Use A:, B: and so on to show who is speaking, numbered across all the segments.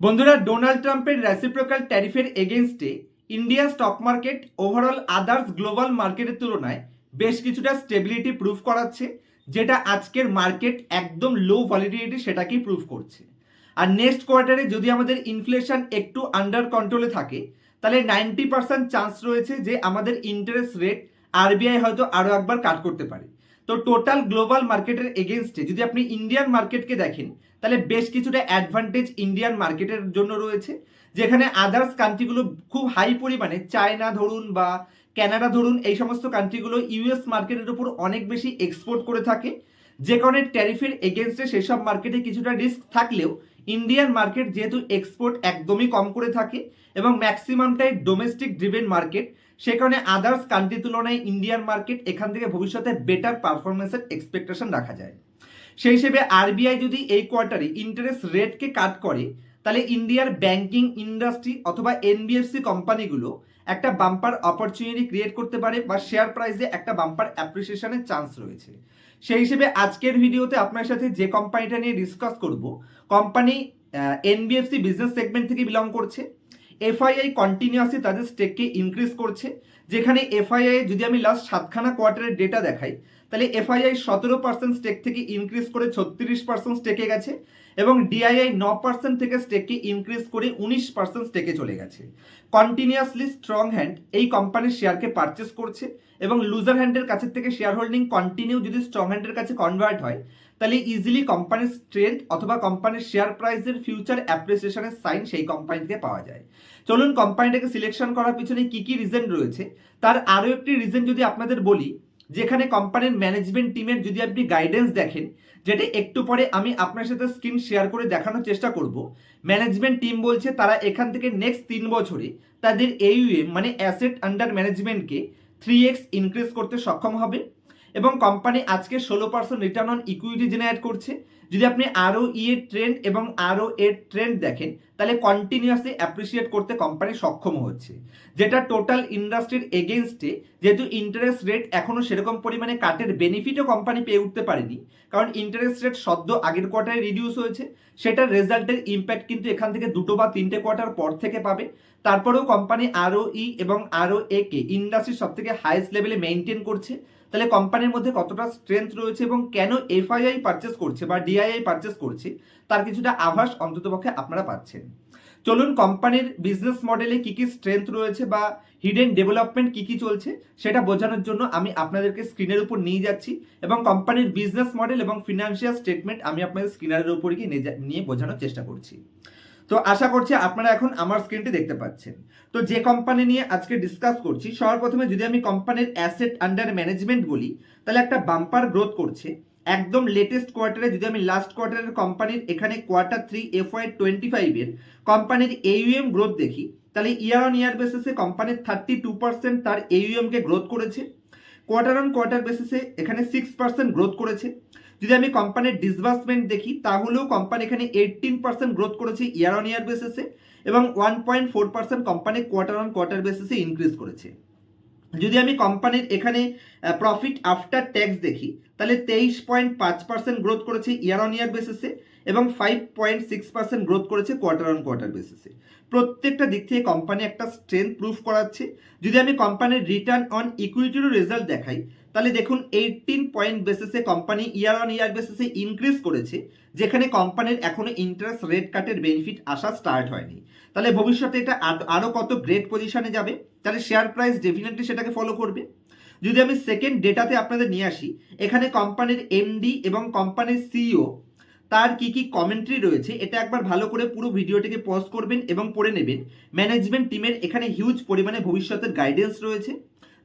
A: বন্ধুরা, ডোনাল্ড ট্রাম্পের রেসিপ্রোকাল ট্যারিফের এগেনস্টে India stock market overall others global মার্কেটের তুলনায় বেশ কিছুটা স্টেবিলিটি প্রুফ করাচ্ছে, যেটা আজকের মার্কেট একদম লো ভলিডিটি সেটাকেই প্রুফ করছে। আর নেক্সট কোয়ার্টারে যদি আমাদের ইনফ্লেশন একটু আন্ডার কন্ট্রোলে থাকে, তাহলে নাইনটি পার্সেন্ট চান্স রয়েছে যে আমাদের ইন্টারেস্ট রেট আরবিআই হয়তো আরও একবার কাট করতে পারে। তো টোটাল গ্লোবাল মার্কেটের এগেনস্টে যদি আপনি ইন্ডিয়ান মার্কেটকে দেখেন তাহলে বেশ কিছুটা অ্যাডভান্টেজ ইন্ডিয়ান মার্কেটের জন্য রয়েছে, যেখানে আদার্স কান্ট্রিগুলো খুব হাই পরিমাণে চায়না ধরুন বা কানাডা ধরুন, এই সমস্ত কান্ট্রিগুলো ইউএস মার্কেটের উপর অনেক বেশি এক্সপোর্ট করে থাকে, যে কারণে ট্যারিফের এগেনস্টে সেসব মার্কেটে কিছুটা রিস্ক থাকলেও ইন্ডিয়ান মার্কেট যেহেতু এক্সপোর্ট একদমই কম করে থাকে এবং ম্যাক্সিমামটাই ডোমেস্টিক ড্রিভেন মার্কেট সে কারণে আদার্স কান্ট্রির তুলনায় ইন্ডিয়ান মার্কেট এখান থেকে ভবিষ্যতে বেটার পারফরমেন্সের এক্সপেকটেশন রাখা যায়। সেই হিসেবে আরবিআই যদি এই কোয়ার্টারে ইন্টারেস্ট রেটকে কাট করে, তাহলে ইন্ডিয়ার ব্যাংকিং ইন্ডাস্ট্রি অথবা এনবিএফসি কোম্পানিগুলো একটা বাম্পার অপরচুনিটি ক্রিয়েট করতে পারে বা শেয়ার প্রাইসে একটা বাম্পার অ্যাপ্রিসিয়েশনের চান্স রয়েছে। সেই হিসেবে আজকের ভিডিওতে আপনার সাথে যে কোম্পানিটা নিয়ে ডিসকাস করব কোম্পানি এনবিএফসি বিজনেস সেগমেন্ট থেকে বিলং করছে। এফআইআই কন্টিনিউয়াসলি তাদের স্টেককে ইনক্রিজ করছে। যেখানে এফআইআই যদি আমি লাস্ট সাতখানা কোয়ার্টারের ডেটা দেখাই তাহলে এফআইআই সতেরো পার্সেন্ট স্টেক থেকে ইনক্রিজ করে ছত্রিশ পার্সেন্ট স্টেকে গেছে এবং ডিআইআই ন পার্সেন্ট থেকে স্টেককে ইনক্রিজ করে উনিশ পার্সেন্ট স্টেকে চলে গেছে। কন্টিনিউয়াসলি স্ট্রং হ্যান্ড এই কোম্পানির শেয়ারকে পারচেস করছে এবং লুজার হ্যান্ডের কাছের থেকে শেয়ার হোল্ডিং কন্টিনিউ যদি স্ট্রং হ্যান্ডের কাছে কনভার্ট হয়, তাহলে ইজিলি কোম্পানির স্ট্রেংথ অথবা কোম্পানির শেয়ার প্রাইসের ফিউচার অ্যাপ্রিসিয়েশনের সাইন সেই কোম্পানি থেকে পাওয়া যায়। চলুন কোম্পানিটাকে সিলেকশন করার পিছনে কি কি রিজন রয়েছে, তার আরও একটি রিজন যদি আপনাদের বলি যেখানে কোম্পানির ম্যানেজমেন্ট টিমের যদি আপনি গাইডেন্স দেখেন, যেটি একটু পরে আমি আপনার সাথে স্ক্রিন শেয়ার করে দেখানোর চেষ্টা করব ম্যানেজমেন্ট টিম বলছে তারা এখান থেকে নেক্সট তিন বছরে তাদের এইউএম মানে অ্যাসেট আন্ডার ম্যানেজমেন্টকে থ্রি এক্স ইনক্রিজ করতে সক্ষম হবে। এবং কোম্পানি আজকে ষোলো percent return on equity generate করছে। যদি আপনি আরও ই এর ট্রেন্ড এবং আরও এর ট্রেন্ড দেখেন, তাহলে কন্টিনিউয়াসলি অ্যাপ্রিসিয়েট করতে কোম্পানি সক্ষম হচ্ছে। যেটা টোটাল ইন্ডাস্ট্রির এগেনস্টে যেহেতু ইন্টারেস্ট রেট এখনও সেরকম পরিমাণে কাটের বেনিফিটও কোম্পানি পেয়ে উঠতে পারেনি, কারণ ইন্টারেস্ট রেট সদ্য আগের কোয়ার্টারে রিডিউস হয়েছে। সেটার রেজাল্টের ইম্প্যাক্ট কিন্তু এখান থেকে দুটো বা তিনটে কোয়ার্টার পর থেকে পাবে। তারপরেও কোম্পানি আরও ই এবং আরও এ কে ইন্ডাস্ট্রির সব থেকে হাইয়েস্ট লেভেলে মেনটেন করছে। তাহলে কোম্পানির মধ্যে কতটা স্ট্রেংথ রয়েছে এবং কেন এফআইআই পারচেস করছে বা ডিআইআই পারচেস করছে, তার কিছুটা আভাস অন্ততপক্ষে আপনারা পাচ্ছেন। চলুন কোম্পানির বিজনেস মডেলে কি কি স্ট্রেংথ রয়েছে বা হিডেন ডেভেলপমেন্ট কি কি চলছে, সেটা বোঝানোর জন্য আমি আপনাদেরকে স্ক্রিনের উপর নিয়ে যাচ্ছি এবং কোম্পানির বিজনেস মডেল এবং ফিনান্সিয়াল স্টেটমেন্ট আমি আপনাদের স্ক্রিনের উপর গিয়ে নিয়ে বোঝানোর চেষ্টা করছি। তো আশা করছি আপনারা এখন আমার স্ক্রিনটি দেখতে পাচ্ছেন। তো যে কোম্পানি নিয়ে আজকে ডিসকাস করছি সবার প্রথমে যদি আমি কোম্পানির অ্যাসেট আন্ডার ম্যানেজমেন্ট বলি, তাহলে একটা বাম্পার গ্রোথ করছে। একদম লেটেস্ট কোয়ার্টারে যদি আমি লাস্ট কোয়ার্টারের কোম্পানির এখানে quarter three F Y twenty ফাইভের কোম্পানির এইউএম গ্রোথ দেখি, তাহলে ইয়ার অন ইয়ার বেসিসে কোম্পানির থার্টি টু পার্সেন্ট তার এইউএমকে গ্রোথ করেছে। কোয়ার্টার অন কোয়ার্টার বেসিসে এখানে সিক্স পার্সেন্ট গ্রোথ করেছে। যদি আমি কোম্পানির ডিসবার্সমেন্ট দেখি, তাহলেও কোম্পানি এখানে এইটিন পার্সেন্ট গ্রোথ করেছে ইয়ার অন ইয়ার বেসিসে এবং one point four percent company quarter on quarter বেসিসে ইনক্রিজ করেছে। যদি আমি কোম্পানির এখানে প্রফিট আফটার ট্যাক্স দেখি, তাহলে তেইশ পয়েন্ট পাঁচ পার্সেন্ট গ্রোথ করেছে ইয়ার অন ইয়ার বেসিসে এবং five point six percent growth করেছে কোয়ার্টার অন কোয়ার্টার বেসিসে প্রত্যেকটা দিক থেকে কোম্পানি একটা স্ট্রেংথ প্রুফ করাচ্ছে। যদি আমি কোম্পানির রিটার্ন অন ইকুইটিরও রেজাল্ট দেখাই তাহলে দেখুন এইটিন পয়েন্ট বেসিসে কোম্পানি ইয়ার অন ইয়ার বেসিসে ইনক্রিজ করেছে, যেখানে কোম্পানির এখনও ইন্টারেস্ট রেট কাটের বেনিফিট আসা স্টার্ট হয়নি। তাহলে ভবিষ্যতে এটা আরও কত গ্রেট পজিশনে যাবে? তাহলে শেয়ার প্রাইস ডেফিনেটলি সেটাকে ফলো করবে। যদি আমি সেকেন্ড ডেটাতে আপনাদের নিয়ে আসি, এখানে কোম্পানির এমডি এবং কোম্পানির সিইও তার কি কি কমেন্ট্রি রয়েছে, এটা একবার ভালো করে পুরো ভিডিওটিকে পজ করবেন এবং পড়ে নেবেন। ম্যানেজমেন্ট টিমের এখানে হিউজ পরিমাণে ভবিষ্যতের গাইডেন্স রয়েছে।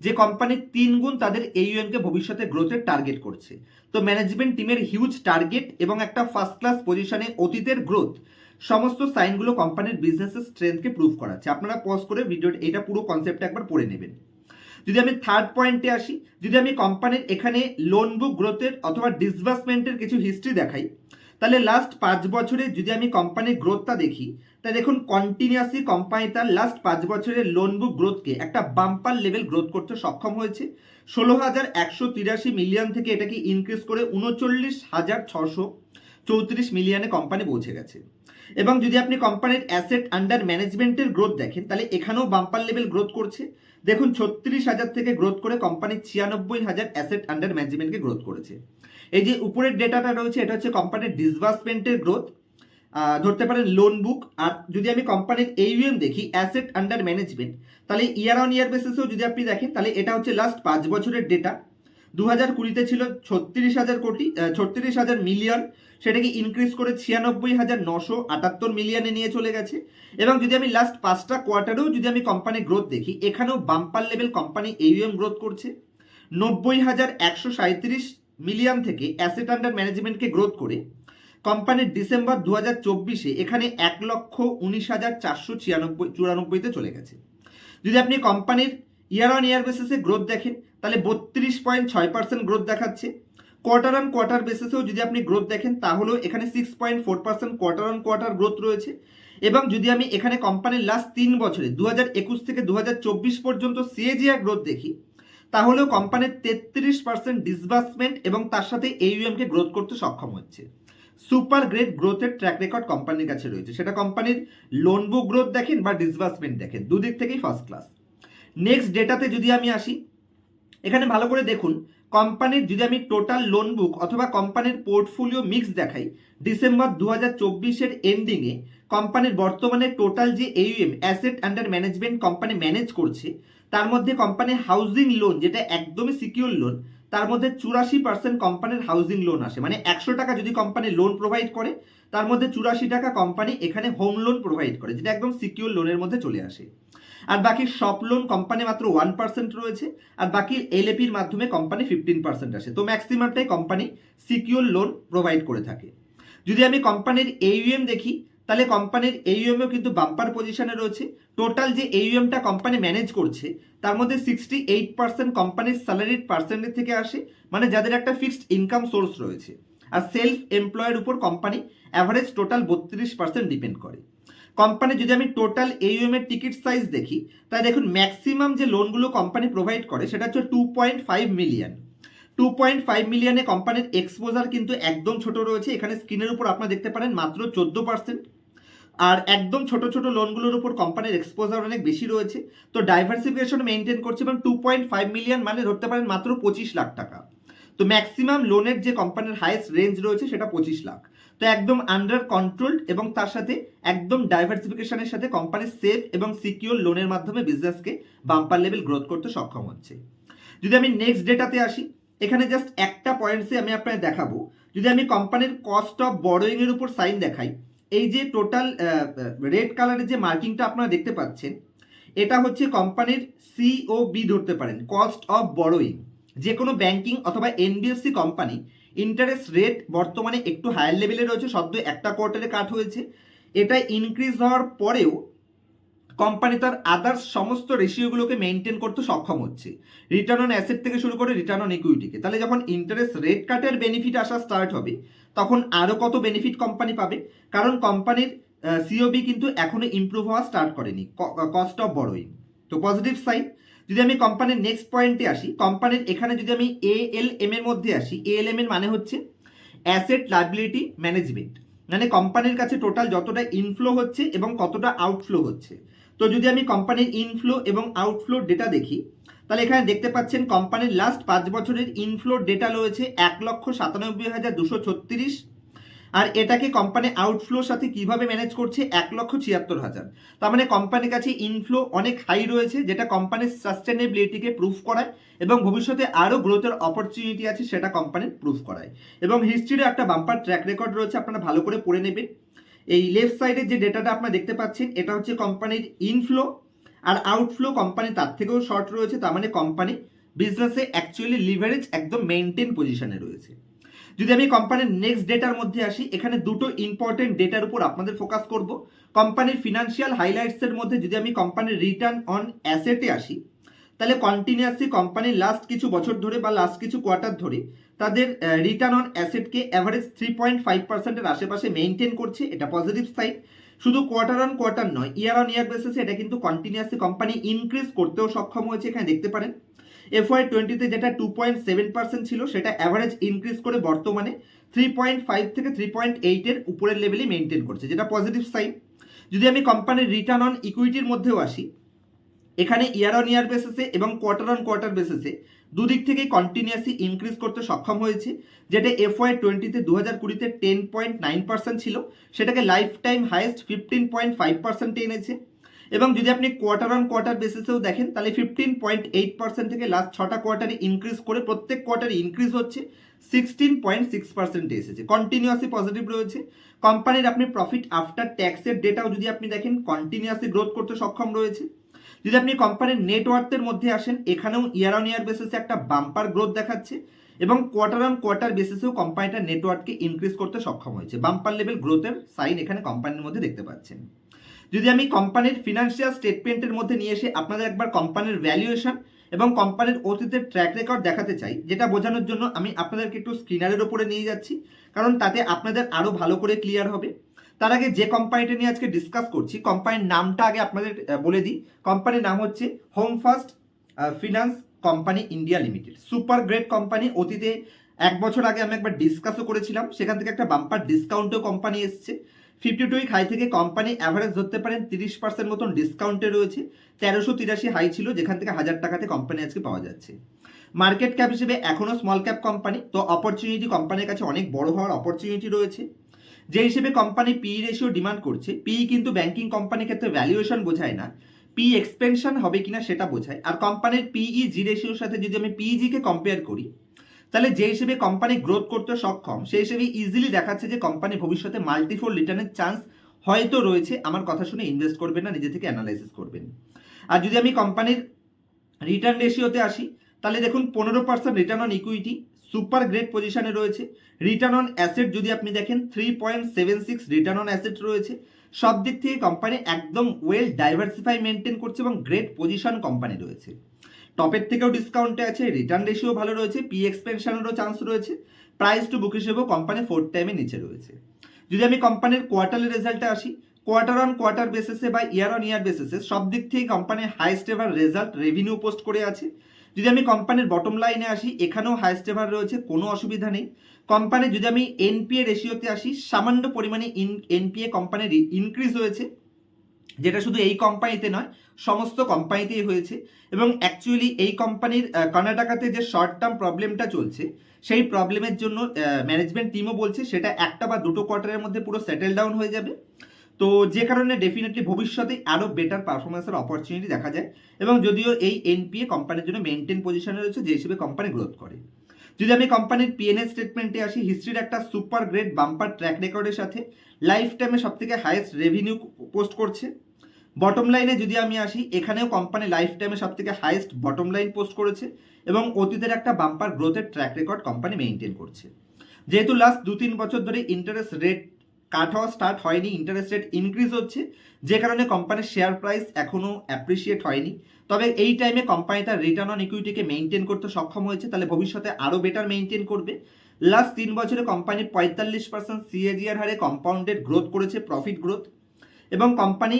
A: যে কোম্পানির তিন গুণ তাদের এইউএমকে ভবিষ্যতে গ্রোথের টার্গেট করছে। তো ম্যানেজমেন্ট টিমের হিউজ টার্গেট এবং একটা ফার্স্ট ক্লাস পজিশনে অতীতের গ্রোথ সমস্ত সাইনগুলো কোম্পানির বিজনেসের স্ট্রেংথকে প্রুভ করাচ্ছে। আপনারা পজ করে ভিডিও এটা পুরো কনসেপ্টটা একবার পড়ে নেবেন। যদি আমি থার্ড পয়েন্টে আসি, যদি আমি কোম্পানির এখানে লোন বুক গ্রোথের অথবা ডিসবার্সমেন্টের কিছু হিস্ট্রি দেখাই, তাহলে লাস্ট পাঁচ বছরে যদি আমি কোম্পানির গ্রোথটা দেখি তা দেখুন কন্টিনিউয়াসলি কোম্পানি তার লাস্ট পাঁচ বছরের লোন বুক গ্রোথকে একটা বাম্পার লেভেল গ্রোথ করতে সক্ষম হয়েছে। ষোলো হাজার একশো তিরাশি মিলিয়ন থেকে এটাকে ইনক্রিজ করে উনচল্লিশ হাজার ছশো চৌত্রিশ মিলিয়নে কোম্পানি পৌঁছে গেছে। এবং যদি আপনি কোম্পানির অ্যাসেট আন্ডার ম্যানেজমেন্টের গ্রোথ দেখেন, তাহলে এখানেও বাম্পার লেভেল গ্রোথ করছে। দেখুন, ছত্রিশ হাজার থেকে গ্রোথ করে কোম্পানি ছিয়ানব্বই হাজার অ্যাসেট আন্ডার ম্যানেজমেন্টকে গ্রোথ করেছে। এই যে উপরের ডেটাটা রয়েছে, এটা হচ্ছে কোম্পানির ডিসবার্সমেন্টের গ্রোথ ধরতে পারেন লোন বুক আর যদি আমি কোম্পানির এইউএম দেখি অ্যাসেট আন্ডার ম্যানেজমেন্ট তাহলে ইয়ার অন ইয়ার বেসিসেও যদি আপনি দেখেন, তাহলে এটা হচ্ছে লাস্ট পাঁচ বছরের ডেটা দু হাজার কুড়িতে ছিল ছত্রিশ হাজার কোটি ছত্রিশ হাজার মিলিয়ন সেটাকে ইনক্রিজ করে ছিয়ানব্বই হাজার নশো আটাত্তর মিলিয়নে নিয়ে চলে গেছে। এবং যদি আমি লাস্ট পাঁচটা কোয়ার্টারেও যদি আমি কোম্পানির গ্রোথ দেখি, এখানেও bumper level company AUM growth করছে। নব্বই হাজার একশো সাঁত্রিশ মিলিয়ন থেকে অ্যাসেট আন্ডার ম্যানেজমেন্টকে গ্রোথ করে। কোম্পানির ডিসেম্বর দু হাজার চব্বিশে এখানে এক লক্ষ উনিশ হাজার চারশো ছিয়ানব্বই, চুরানব্বইতে চলে গেছে। যদি আপনি কোম্পানির ইয়ার অন ইয়ার বেসিসে গ্রোথ দেখেন, তাহলে বত্রিশ পয়েন্ট ছয় পার্সেন্ট গ্রোথ দেখাচ্ছে। কোয়ার্টার অন কোয়ার্টার বেসিসেও যদি আপনি গ্রোথ দেখেন, তাহলেও এখানে six point four percent quarter on quarter growth রয়েছে। এবং যদি আমি এখানে কোম্পানির লাস্ট তিন বছরে দু হাজার একুশ থেকে দু হাজার চব্বিশ পর্যন্ত সিএজিআর গ্রোথ দেখি, তাহলেও কোম্পানির তেত্রিশ পার্সেন্ট ডিসবার্সমেন্ট এবং তার সাথে এইউএমকে গ্রোথ করতে সক্ষম হচ্ছে। সুপার গ্রেট গ্রোথের ট্র্যাক রেকর্ড কোম্পানির কাছে রয়েছে। সেটা কোম্পানির লোন বুক গ্রোথ দেখেন বা ডিসবার্সমেন্ট দেখেন। দুদিক থেকেই ফার্স্ট ক্লাস নেক্সট ডেটাতে যদি আমি আসি, এখানে ভালো করে দেখুন কোম্পানির যদি আমি টোটাল লোন বুক অথবা কোম্পানির পোর্টফোলিও মিক্স দেখাই ডিসেম্বর দু হাজার চব্বিশের এন্ডিংয়ে কোম্পানির বর্তমানে টোটাল যে AUM asset under management company manage করছে, তার মধ্যে কোম্পানির হাউজিং লোন যেটা একদমই সিকিউর লোন তার মধ্যে চুরাশি পার্সেন্ট কোম্পানির হাউজিং লোন আসে। মানে একশো টাকা যদি কোম্পানি লোন প্রোভাইড করে, তার মধ্যে চুরাশি টাকা কোম্পানি এখানে হোম লোন প্রোভাইড করে, যেটা একদম সিকিউর লোনের মধ্যে চলে আসে। আর বাকি সব লোন কোম্পানি মাত্র ওয়ান পার্সেন্ট রয়েছে, আর বাকি এলএপির মাধ্যমে কোম্পানি ফিফটিন পার্সেন্ট আসে। তো ম্যাক্সিমামটাই কোম্পানি সিকিউর লোন প্রোভাইড করে থাকে। যদি আমি কোম্পানির এইউএম দেখি তাহলে কোম্পানির এইউএমও কিন্তু বাম্পার পজিশনে রয়েছে। টোটাল যে এইউএমটা কোম্পানি ম্যানেজ করছে, তার মধ্যে সিক্সটি এইট পার্সেন্ট কোম্পানির স্যালারির পার্সেন্টেজ থেকে আসে মানে যাদের একটা ফিক্সড ইনকাম সোর্স রয়েছে। আর সেলফ এমপ্লয়ের উপর কোম্পানি অ্যাভারেজ টোটাল বত্রিশ পার্সেন্ট ডিপেন্ড করে। কোম্পানি যদি আমি টোটাল এইউএম এর টিকিট সাইজ দেখি, তাহলে দেখুন ম্যাক্সিমাম যে লোনগুলো কোম্পানি প্রোভাইড করে, সেটা হচ্ছে two point five million two point five মিলিয়নে কোম্পানির এক্সপোজার কিন্তু একদম ছোট রয়েছে। এখানে স্ক্রিনের উপর আপনারা দেখতে পারেন মাত্র চোদ্দ পার্সেন্ট আর একদম ছোট ছোট লোনগুলোর উপর কোম্পানির এক্সপোজার অনেক বেশি রয়েছে। তো ডাইভার্সিফিকেশন মেনটেন করছে এবং টু পয়েন্ট ফাইভ মিলিয়ন মানে ধরতে পারেন মাত্র পঁচিশ লাখ টাকা। তো ম্যাক্সিমাম লোনের যে কোম্পানির হাইয়েস্ট রেঞ্জ রয়েছে সেটা পঁচিশ লাখ। তো একদম আন্ডার কন্ট্রোলড এবং তার সাথে একদম ডাইভার্সিফিকেশনের সাথে কোম্পানি সেফ এবং সিকিউর লোনের মাধ্যমে বিজনেসকে বাম্পার লেভেল গ্রোথ করতে সক্ষম হচ্ছে। যদি আমি নেক্সট ডেটাতে আসি, এখানে জাস্ট একটা পয়েন্টসে আমি আপনাকে দেখাবো। যদি আমি কোম্পানির কস্ট অফ বড়োয়িং এর উপর সাইন দেখাই এই যে টোটাল রেড কালারের যে মার্কিংটা আপনারা দেখতে পাচ্ছেন, এটা হচ্ছে কোম্পানির সিও বি ধরতে পারেন কস্ট অফ বড়োয়িং যে কোনো ব্যাংকিং অথবা এনবিএফসি কোম্পানি ইন্টারেস্ট রেট বর্তমানে একটু হায়ার লেভেলে রয়েছে, সদ্য একটা কোয়ার্টারে কাট হয়েছে। এটা ইনক্রিজ হওয়ার পরেও কোম্পানি তার আদার্স সমস্ত রেশিওগুলোকে মেনটেন করতে সক্ষম হচ্ছে। রিটার্ন অন অ্যাসেট থেকে শুরু করে রিটার্ন অন ইকুইটিকে তাহলে যখন ইন্টারেস্ট রেট কাটের বেনিফিট আসা স্টার্ট হবে, তখন আরও কত বেনিফিট কোম্পানি পাবে? কারণ কোম্পানির সিওবি কিন্তু এখনও ইমপ্রুভ হওয়া স্টার্ট করেনি। কস্ট অফ বড়োই তো পজিটিভ সাইড যদি আমি কোম্পানির নেক্সট পয়েন্টে আসি কোম্পানির এখানে যদি আমি এ এল এম এর মধ্যে আসি এ এল এম এর মানে হচ্ছে অ্যাসেট লাইবিলিটি ম্যানেজমেন্ট মানে কোম্পানির কাছে টোটাল যতটা ইনফ্লো হচ্ছে এবং কতটা আউটফ্লো হচ্ছে। তো যদি আমি কোম্পানির ইনফ্লো এবং আউটফ্লো ডেটা দেখি, তাহলে এখানে দেখতে পাচ্ছেন কোম্পানির লাস্ট পাঁচ বছরের ইনফ্লো ডেটা রয়েছে এক লক্ষ সাতানব্বই হাজার দুশো ছত্রিশ আর এটাকে কোম্পানি আউটফ্লোর সাথে কীভাবে ম্যানেজ করছে? এক লক্ষ ছিয়াত্তর হাজার। তার মানে কোম্পানির কাছে ইনফ্লো অনেক হাই রয়েছে, যেটা কোম্পানির সাস্টেনেবিলিটিকে প্রুফ করায় এবং ভবিষ্যতে আরও গ্রোথের অপরচুনিটি আছে সেটা কোম্পানির প্রুফ করায়। এবং হিস্ট্রিরও একটা বাম্পার ট্র্যাক রেকর্ড রয়েছে, আপনারা ভালো করে পড়ে নেবেন। এই লেফট সাইডের যে ডেটাটা আপনারা দেখতে পাচ্ছেন, এটা হচ্ছে কোম্পানির ইনফ্লো আর আউটফ্লো কোম্পানি তার থেকেও শর্ট রয়েছে, তার মানে কোম্পানি বিজনেসে অ্যাকচুয়ালি লিভারেজ একদম মেনটেন পজিশনে রয়েছে। যদি আমি কোম্পানির নেক্সট ডেটার মধ্যে আসি, এখানে দুটো ইম্পর্টেন্ট ডেটার উপর আপনাদের ফোকাস করব। কোম্পানির ফিনান্সিয়াল হাইলাইটসের মধ্যে যদি আমি কোম্পানির রিটার্ন অন অ্যাসেটে আসি, তাহলে কন্টিনিউয়াসলি কোম্পানির লাস্ট কিছু বছর ধরে বা লাস্ট কিছু কোয়ার্টার ধরে তাদের রিটার্ন অন অ্যাসেটকে অ্যাভারেজ থ্রি পয়েন্ট ফাইভ পার্সেন্টের আশেপাশে মেনটেন করছে, এটা পজিটিভ সাইড শুধু কোয়ার্টার অন কোয়ার্টার নয় ইয়ার অন ইয়ার বেসিসে এটা কিন্তু কন্টিনিউয়াসলি কোম্পানি ইনক্রিজ করতেও সক্ষম হয়েছে, এখানে দেখতে পারেন। এফ ওয়াই টোয়েন্টিতে যেটা টু পয়েন্ট সেভেন পার্সেন্ট ছিল, সেটা অ্যাভারেজ ইনক্রিজ করে বর্তমানে থ্রি পয়েন্ট ফাইভ থেকে থ্রি পয়েন্ট এইটের উপরের লেভেলই মেনটেন করছে, যেটা পজিটিভ সাইন যদি আমি কোম্পানির রিটার্ন অন ইকুইটির মধ্যেও আসি, এখানে ইয়ার অন ইয়ার বেসিসে এবং কোয়ার্টার অন কোয়ার্টার বেসিসে দুদিক থেকেই কন্টিনিউয়াসলি ইনক্রিজ করতে সক্ষম হয়েছে, যেটা এফ ওয়াই টোয়েন্টিতে দু হাজার কুড়িতে টেন পয়েন্ট নাইন পার্সেন্ট ছিল, সেটাকে lifetime highest fifteen point five পার্সেন্টে এনেছে। এবং যদি আপনি কোয়ার্টার অন কোয়ার্টার বেসিসেও দেখেন, তাহলে ফিফটিন পয়েন্ট এইট পার্সেন্ট থেকে লাস্ট ছটা কোয়ার্টারে ইনক্রিজ করে প্রত্যেক কোয়ার্টারে ইনক্রিজ হচ্ছে সিক্সটিন পয়েন্ট সিক্স পার্সেন্টে এসেছে। কন্টিনিউয়াসলি পজিটিভ রয়েছে। কোম্পানির আপনি প্রফিট আফটার ট্যাক্সের ডেটাও যদি আপনি দেখেন কন্টিনিউয়াসলি গ্রোথ করতে সক্ষম রয়েছে। যদি আপনি কোম্পানির নেটওয়ার্থের মধ্যে আসেন, এখানেও ইয়ার অন ইয়ার বেসিসে একটা বাম্পার গ্রোথ দেখাচ্ছে এবং কোয়ার্টার অন কোয়ার্টার বেসিসেও কোম্পানিটার নেটওয়ার্ককে ইনক্রিজ করতে সক্ষম হয়েছে। বাম্পার লেভেল গ্রোথের সাইন এখানে কোম্পানির মধ্যে দেখতে পাচ্ছেন। যদি আমি কোম্পানির ফিনান্সিয়াল স্টেটমেন্টের মধ্যে নিয়ে এসে আপনাদের একবার কোম্পানির ভ্যালুয়েশন এবং কোম্পানির অতীতের ট্র্যাক রেকর্ড দেখাতে চাই, যেটা বোঝানোর জন্য আমি আপনাদেরকে একটু স্ক্রিনারের ওপরে নিয়ে যাচ্ছি, কারণ তাতে আপনাদের আরও ভালো করে ক্লিয়ার হবে। তার আগে যে কোম্পানিটা নিয়ে আজকে ডিসকাস করছি কোম্পানির নামটা আগে আপনাদের বলে দিই। কোম্পানির নাম হচ্ছে home first finance company India limited super great company অতীতে এক বছর আগে আমি একবার ডিসকাসও করেছিলাম। সেখান থেকে একটা বাম্পার ডিসকাউন্টও কোম্পানি এসছে। ফিফটি টু উইক হাই থেকে কোম্পানি অ্যাভারেজ ধরতে পারেন তিরিশ পার্সেন্ট মতন ডিসকাউন্টে রয়েছে। তেরোশো তিরাশি হাই ছিল, যেখান থেকে হাজার টাকাতে কোম্পানি আজকে পাওয়া যাচ্ছে। মার্কেট ক্যাপ হিসেবে এখনও স্মল ক্যাপ কোম্পানি তো অপরচুনিটি কোম্পানির কাছে অনেক বড় হওয়ার অপরচুনিটি রয়েছে। যে হিসেবে কোম্পানি পি রেশিও ডিমান্ড করছে পি কিন্তু ব্যাংকিং কোম্পানির ক্ষেত্রে ভ্যালুয়েশন বোঝায় না। পি এক্সপেনশন হবে কিনা সেটা বোঝায়। আর কোম্পানির পিই জি রেশিওর সাথে যদি আমি পিইজিকে কম্পেয়ার করি তাহলে যে হিসেবে কোম্পানি গ্রোথ করতে সক্ষম, সেই হিসেবে ইজিলি দেখাচ্ছে যে কোম্পানি ভবিষ্যতে মাল্টিফোল রিটার্নের চান্স হয়তো রয়েছে। আমার কথা শুনে ইনভেস্ট করবেন না, নিজে থেকে অ্যানালাইসিস করবেন। আর যদি আমি কোম্পানির রিটার্ন রেশিওতে আসি, তাহলে দেখুন পনেরো percent return on equity super great পজিশনে রয়েছে। রিটার্ন অন অ্যাসেট যদি আপনি দেখেন three point seven six return on asset রয়েছে। সব দিক থেকে কোম্পানি একদম ওয়েল ডাইভার্সিফাই মেনটেন করছে এবং গ্রেট পজিশন কোম্পানি রয়েছে। টপের থেকেও ডিসকাউন্টে আছে রিটার্ন রেশিও ভালো রয়েছে পি এক্সপেনশনেরও চান্স রয়েছে প্রাইস টু বুক হিসেবেও কোম্পানি ফোর্থ টাইমে নিচে রয়েছে। যদি আমি কোম্পানির কোয়ার্টারলি রেজাল্টে আসি কোয়ার্টার অন কোয়ার্টার বেসিসে বা ইয়ার অন ইয়ার বেসিসে সব দিক থেকে company highest ever result revenue post করে আছে। যদি আমি কোম্পানির বটম লাইনে আসি, এখানেও হাইস্ট এভার রয়েছে, কোনো অসুবিধা নেই। কোম্পানি যদি আমি এনপিএ রেশিওতে আসি, সামান্য পরিমাণে ইন এনপিএ কোম্পানির ইনক্রিজ হয়েছে যেটা শুধু এই কোম্পানিতে নয়, সমস্ত কোম্পানিতেই হয়েছে। এবং অ্যাকচুয়ালি এই কোম্পানির কর্ণাটকাতে যে শর্ট টার্ম প্রবলেমটা চলছে, সেই প্রবলেমের জন্য ম্যানেজমেন্ট টিমও বলছে সেটা একটা বা দুটো কোয়ার্টারের মধ্যে পুরো সেটেল ডাউন হয়ে যাবে। তো যে কারণে ডেফিনেটলি ভবিষ্যতে আরও বেটার পারফরমেন্সের অপরচুনিটি দেখা যায়। এবং যদিও এই এনপিএ কোম্পানির জন্য মেনটেন পজিশনে রয়েছে, যে হিসেবে কোম্পানি গ্রোথ করে। যদি আমি কোম্পানির পিএনএস স্টেটমেন্টে আসি হিস্ট্রির একটা সুপার গ্রেট বাম্পার ট্র্যাক রেকর্ডের সাথে লাইফ টাইমে সব থেকে হাইয়েস্ট রেভিনিউ পোস্ট করছে বটম লাইনে যদি আমি আসি, এখানেও কোম্পানি লাইফ টাইমে সবথেকে হায়েস্ট বটম লাইন পোস্ট করেছে এবং অতীতের একটা বাম্পার গ্রোথের ট্র্যাক রেকর্ড কোম্পানি মেনটেন করছে। যেহেতু লাস্ট দু তিন বছর ধরে ইন্টারেস্ট রেট কাট হওয়া স্টার্ট হয়নি ইন্টারেস্ট রেট ইনক্রিজ হচ্ছে, যে কারণে কোম্পানির শেয়ার প্রাইস এখনও অ্যাপ্রিসিয়েট হয়নি। তবে এই টাইমে কোম্পানি তার রিটার্ন অন ইকুইটিকে মেনটেন করতে সক্ষম হয়েছে, তাহলে ভবিষ্যতে আরও বেটার মেনটেন করবে। লাস্ট তিন বছরে কোম্পানি পঁয়তাল্লিশ পার্সেন্ট সিএজিআর হারে কম্পাউন্ডেড গ্রোথ করেছে প্রফিট গ্রোথ এবং company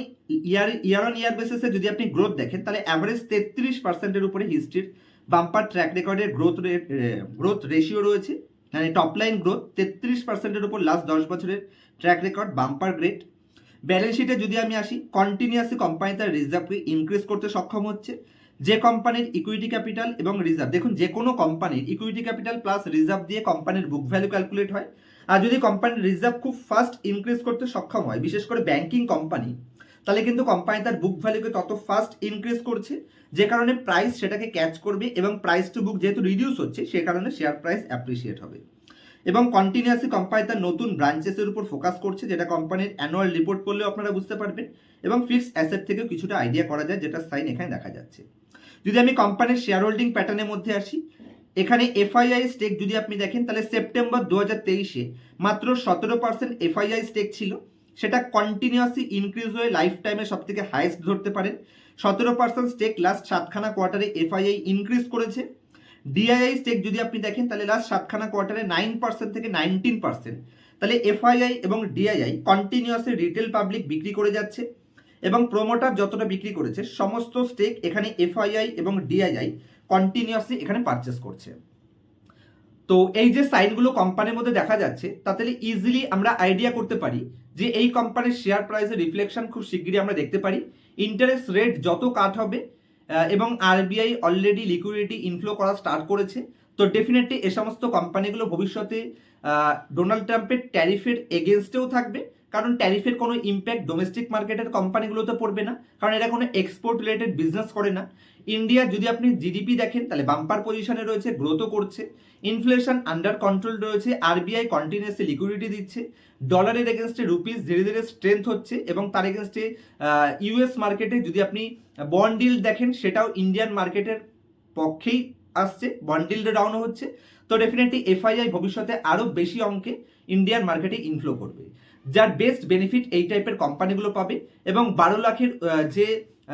A: year year on year বেসিসে যদি আপনি গ্রোথ দেখেন, তাহলে অ্যাভারেজ তেত্রিশ পার্সেন্টের উপরে হিস্ট্রির বাম্পার ট্র্যাক রেকর্ডের গ্রোথ গ্রোথ রেশিও রয়েছে। মানে টপ লাইন গ্রোথ তেত্রিশ পার্সেন্টের উপর লাস্ট দশ বছরের track record bumper great balance শিটে যদি আমি আসি কন্টিনিউয়াসলি কোম্পানি তার রিজার্ভকে ইনক্রিজ করতে সক্ষম হচ্ছে। যে কোম্পানির ইকুইটি ক্যাপিটাল এবং রিজার্ভ দেখুন যে কোনো কোম্পানির ইকুইটি ক্যাপিটাল প্লাস রিজার্ভ দিয়ে কোম্পানির বুক ভ্যালু ক্যালকুলেট হয়। আর যদি কোম্পানির রিজার্ভ খুব ফাস্ট ইনক্রিজ করতে সক্ষম হয়, বিশেষ করে ব্যাংকিং কোম্পানি তাহলে কিন্তু কোম্পানি তার বুক ভ্যালুকে তত ফাস্ট ইনক্রিজ করছে, যে কারণে প্রাইস সেটাকে ক্যাচ করবে এবং প্রাইস টু বুক যেহেতু রিডিউস হচ্ছে, সে কারণে শেয়ার প্রাইস অ্যাপ্রিসিয়েট হবে। এবং কন্টিনিউয়াসলি কোম্পানি তার নতুন ব্রাঞ্চেসের উপর ফোকাস করছে, যেটা কোম্পানির অ্যানুয়াল রিপোর্ট করলেও আপনারা বুঝতে পারবেন, এবং ফিক্সড অ্যাসেট থেকেও কিছুটা আইডিয়া করা যায়, যেটা সাইন এখানে দেখা যাচ্ছে। যদি আমি কোম্পানির শেয়ার হোল্ডিং প্যাটার্নের মধ্যে আসি, এখানে এফআইআই স্টেক যদি আপনি দেখেন, তাহলে সেপ্টেম্বর দু হাজার তেইশে মাত্র সতেরো পার্সেন্ট এফআইআই স্টেক ছিল। সেটা কন্টিনিউয়াসলি ইনক্রিজ হয়ে লাইফ টাইমে সব থেকে হাইয়েস্ট ধরতে পারেন সতেরো পার্সেন্ট স্টেক লাস্ট সাতখানা কোয়ার্টারে এফআইআই ইনক্রিজ করেছে। ডিআইআই স্টেক যদি আপনি দেখেন, তাহলে লাস্ট সাতখানা কোয়ার্টারে নাইন পার্সেন্ট থেকে নাইনটিন পার্সেন্ট তাহলে এফআইআই এবং ডিআইআই কন্টিনিউয়াসলি রিটেল পাবলিক বিক্রি করে যাচ্ছে এবং প্রোমোটার যতটা বিক্রি করেছে, সমস্ত স্টেক এখানে এফআইআই এবং ডিআইআই কন্টিনিউয়াসলি এখানে পারচেস করছে। তো এই যে সাইনগুলো কোম্পানির মধ্যে দেখা যাচ্ছে, তাতে ইজিলি আমরা আইডিয়া করতে পারি যে এই কোম্পানির শেয়ার প্রাইসের রিফ্লেকশন খুব শিগগিরই আমরা দেখতে পারি। ইন্টারেস্ট রেট যত কাট হবে এবং আরবিআই অলরেডি লিকুইডিটি ইনফ্লো করা স্টার্ট করেছে, তো ডেফিনেটলি এ সমস্ত কোম্পানিগুলো ভবিষ্যতে ডোনাল্ড ট্রাম্পের ট্যারিফের এগেনস্টেও থাকবে। কারণ ট্যারিফের কোনো ইম্প্যাক্ট ডোমেস্টিক মার্কেটের কোম্পানিগুলোতে পড়বে না। কারণ এরা কোনো এক্সপোর্ট রিলেটেড বিজনেস করে না। ইন্ডিয়া যদি আপনি জিডিপি দেখেন, তাহলে বাম্পার পজিশনে রয়েছে গ্রোথও করছে। ইনফ্লেশন আন্ডার কন্ট্রোল রয়েছে আরবিআই কন্টিনিউসলি লিকুইডিটি দিচ্ছে। ডলারের এগেনস্টে রুপিস ধীরে ধীরে স্ট্রেংথ হচ্ছে এবং তার এগেনস্টে ইউএস মার্কেটে যদি আপনি বন্ড ডিল দেখেন, সেটাও ইন্ডিয়ান মার্কেটের পক্ষেই আসছে। বন্ড ডিল ডাউনও হচ্ছে। তো ডেফিনেটলি এফআইআই ভবিষ্যতে আরও বেশি অঙ্কে ইন্ডিয়ান মার্কেটে ইনফ্লো করবে। যার বেস্ট বেনিফিট এই টাইপের কোম্পানিগুলো পাবে এবং বারো লাখের যে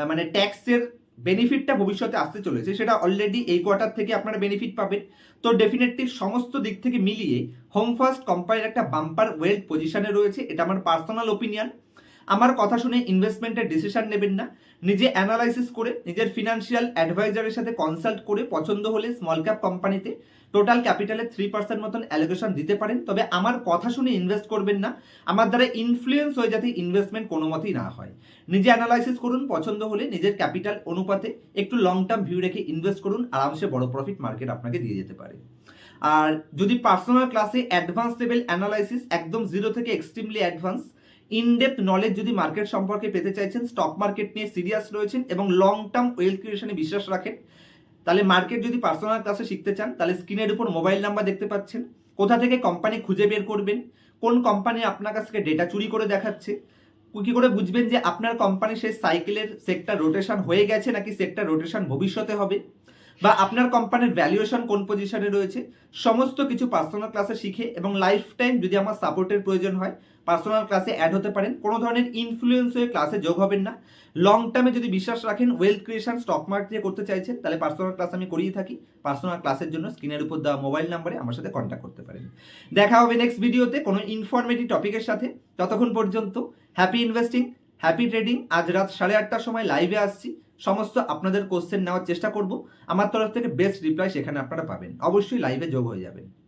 A: মানে ট্যাক্সের বেনিফিটটা ভবিষ্যতে আসতে চলেছে, সেটা অলরেডি এই কোয়ার্টার থেকে আপনারা বেনিফিট পাবেন। তো ডেফিনেটলি সমস্ত দিক থেকে মিলিয়ে হোম ফার্স্ট কোম্পানির একটা বাম্পার ওয়েলথ পজিশনে রয়েছে, এটা আমার পার্সোনাল ওপিনিয়ন আমার কথা শুনে ইনভেস্টমেন্টের ডিসিশন নেবেন না, নিজে অ্যানালাইসিস করে, নিজের ফিনান্সিয়াল অ্যাডভাইজারের সাথে কনসাল্ট করে, পছন্দ হলে স্মল ক্যাপ কোম্পানিতে টোটাল ক্যাপিটালে থ্রি পার্সেন্ট মতন অ্যালোকেশন দিতে পারেন। তবে আমার কথা শুনে ইনভেস্ট করবেন না। আমার দ্বারা ইনফ্লুয়েন্স হয়ে যাতে ইনভেস্টমেন্ট কোনো মতেই না হয়। নিজে অ্যানালাইসিস করুন, পছন্দ হলে নিজের ক্যাপিটাল অনুপাতে একটু লং টার্ম ভিউ রেখে ইনভেস্ট করুন, আরামসে বড় প্রফিট মার্কেট আপনাকে দিয়ে যেতে পারে। আর যদি পার্সোনাল ক্লাসে অ্যাডভান্স লেভেল অ্যানালাইসিস একদম জিরো থেকে extremely advance in depth knowledge যদি মার্কেট সম্পর্কে পেতে চাইছেন স্টক মার্কেট নিয়ে সিরিয়াস রয়েছেন এবং লং টার্ম ওয়েলথ ক্রিয়েশনে বিশ্বাস রাখেন তাহলে মার্কেট যদি পার্সোনাল ক্লাসে শিখতে চান, তাহলে স্ক্রিনের উপর মোবাইল নাম্বার দেখতে পাচ্ছেন। কোথা থেকে কোম্পানি খুঁজে বের করবেন, কোন কোম্পানি আপনার কাছ থেকে ডেটা চুরি করে দেখাচ্ছে, কী করে বুঝবেন যে আপনার কোম্পানি সেই সাইকেলের সেক্টর রোটেশন হয়ে গেছে নাকি সেক্টর রোটেশন ভবিষ্যতে হবে? বা আপনার কোম্পানির ভ্যালুয়েশন কোন পজিশনে রয়েছে, সমস্ত কিছু পার্সোনাল ক্লাসে শিখে এবং লাইফ টাইম যদি আমার সাপোর্টের প্রয়োজন হয় পার্সোনাল ক্লাসে অ্যাড হতে পারেন। কোনো ধরনের ইনফ্লুয়েন্স হয়ে ক্লাসে যোগ হবেন না। লং টার্মে যদি বিশ্বাস রাখেন ওয়েলথ ক্রিয়েশন স্টক মার্কেটে করতে চাইছেন, তাহলে পার্সোনাল ক্লাস আমি করিয়ে থাকি। পার্সোনাল ক্লাসের জন্য স্ক্রিনের উপর দেওয়া মোবাইল নাম্বারে আমার সাথে কন্ট্যাক্ট করতে পারেন। দেখা হবে নেক্সট ভিডিওতে কোনো ইনফরমেটিভ টপিকের সাথে। ততক্ষণ পর্যন্ত হ্যাপি ইনভেস্টিং হ্যাপি ট্রেডিং আজ রাত সাড়ে আটটার সময় লাইভে আসছি। সমস্ত আপনাদের কোশ্চেন নেওয়ার চেষ্টা করব। আমার তরফ থেকে বেস্ট রিপ্লাই সেখানে আপনারা পাবেন। অবশ্যই লাইভে যোগ হয়ে যাবেন।